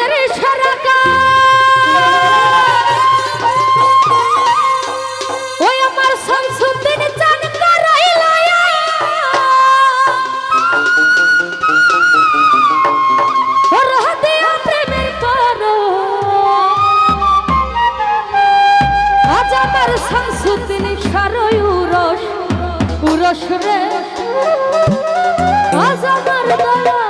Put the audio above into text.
রাজ্যের সরকার ওই আমার শামসুদ্দিন চান শামসুদ্দিন সারয় উরস উরস রে। আজ আমার দয়া